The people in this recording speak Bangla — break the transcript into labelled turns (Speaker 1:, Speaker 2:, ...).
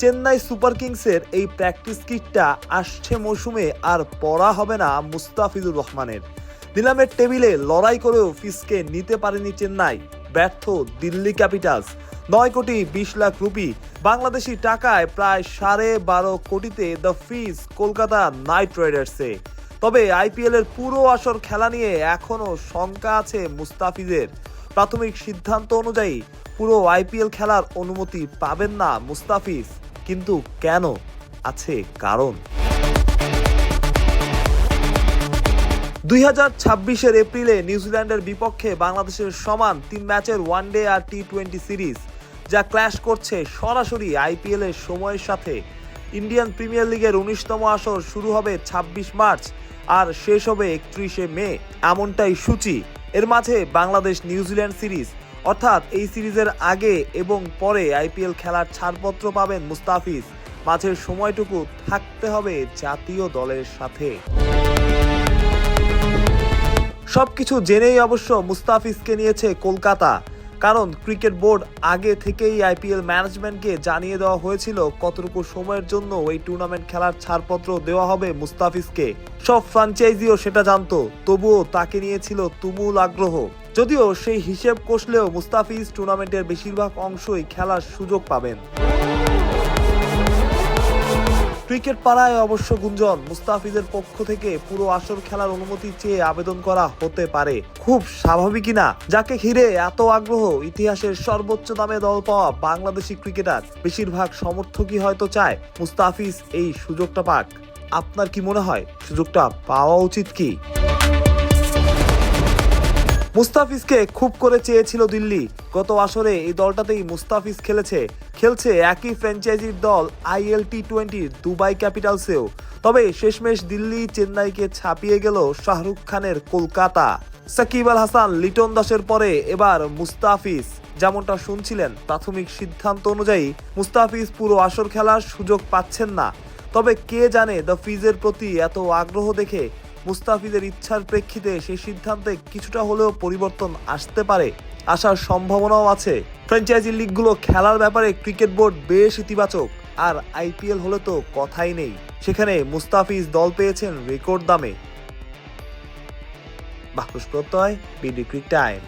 Speaker 1: চেন্নাই সুপার কিংসের এই প্র্যাকটিস কিটটা আসছে মৌসুমে আর পড়া হবে না মুস্তাফিজুর রহমানের। নিলামের টেবিলে লড়াই করেও ফিসকে নিতে পারেনি চেন্নাই। ব্যর্থ দিল্লি ক্যাপিটালস। নয় কোটি বিশ লাখ রুপি বাংলাদেশি টাকায় প্রায় সাড়ে বারো কোটিতে দ্য ফিস কলকাতা নাইট রাইডার্সে। তবে আইপিএল এর পুরো আসর খেলা নিয়ে এখনও শঙ্কা আছে মুস্তাফিজের। প্রাথমিক সিদ্ধান্ত অনুযায়ী পুরো আইপিএল খেলার অনুমতি পাবেন না মুস্তাফিজ। কিন্তু কেন আছে কারণ? দুই হাজার ছাব্বিশের এপ্রিলে নিউজিল্যান্ডের বিপক্ষে বাংলাদেশের সমান তিন ম্যাচের ওয়ানডে আর টি টোয়েন্টি সিরিজ, যা ক্ল্যাশ করছে সরাসরি আইপিএল এর সময়ের সাথে। ইন্ডিয়ান প্রিমিয়ার লিগের উনিশতম আসর শুরু হবে ছাব্বিশ মার্চ আর শেষ হবে একত্রিশে মে, এমনটাই সূচি। এর মাঝে বাংলাদেশ নিউজিল্যান্ড সিরিজ। অর্থাৎ এই সিরিজের আগে এবং পরে আইপিএল খেলার ছাড়পত্র পাবেন মুস্তাফিজ। মাঝের সময়টুকু থাকতে হবে জাতীয় দলের সাথে। সবকিছু জেনেই অবশ্য মুস্তাফিজকে নিয়েছে কলকাতা। কারণ ক্রিকেট বোর্ড আগে থেকেই আইপিএল ম্যানেজমেন্টকে জানিয়ে দেওয়া হয়েছিল কতটুকু সময়ের জন্য এই টুর্নামেন্ট খেলার ছাড়পত্র দেওয়া হবে মুস্তাফিজকে। সব ফ্রাঞ্চাইজিও সেটা জানতো, তবুও তাকে নিয়েছিল তুমুল আগ্রহ। যদিও সেই হিসেব কষলেও মুস্তাফিজ টুর্নামেন্টের বেশিরভাগ অংশই খেলার সুযোগ পাবেন। ক্রিকেট পাড়ায় অবশ্য গুঞ্জন, মুস্তাফিজের পক্ষ থেকে পুরো আসর খেলার অনুমতি চেয়ে আবেদন করা হতে পারে। খুব স্বাভাবিকই না। যাকে ঘিরে এত আগ্রহ, ইতিহাসের সর্বোচ্চ দামে দল পাওয়া বাংলাদেশি ক্রিকেটার বেশিরভাগ সমর্থকই হয়তো চায় মুস্তাফিজ এই সুযোগটা পাক। আপনার কি মনে হয়? সুযোগটা পাওয়া উচিত কি? মুস্তাফিজকে খুব করে চেয়েছিল দিল্লি। গত আসরে এই দলটাতেই মুস্তাফিজ খেলেছে। খেলছে একই ফ্র্যাঞ্চাইজির দল আইএল টি টোয়েন্টির দুবাই ক্যাপিটালসেও। তবে শেষমেশ দিল্লি চেন্নাইকে ছাপিয়ে গেল শাহরুখ খানের কলকাতা। সাকিব আল হাসান, লিটন দাসের পরে এবার মুস্তাফিজ। যেমনটা শুনছিলেন প্রাথমিক সিদ্ধান্ত অনুযায়ী মুস্তাফিজ পুরো আসর খেলার সুযোগ পাচ্ছেন না। তবে কে জানে দ্য ফিজের প্রতি এত আগ্রহ দেখে মুস্তাফিজের ইচ্ছার প্রেক্ষিতে সেই সিদ্ধান্তে কিছুটা হলেও পরিবর্তন আসতে পারে আসার সম্ভাবনাও আছে। ফ্র্যাঞ্চাইজি লিগগুলো খেলার ব্যাপারে ক্রিকেট বোর্ড বেশ ইতিবাচক, আর আইপিএল হলে তো কথাই নেই। সেখানে মুস্তাফিজ দল পেয়েছেন রেকর্ড দামে। বাহুস প্রত্যয়, বিডি ক্রিক টাইম।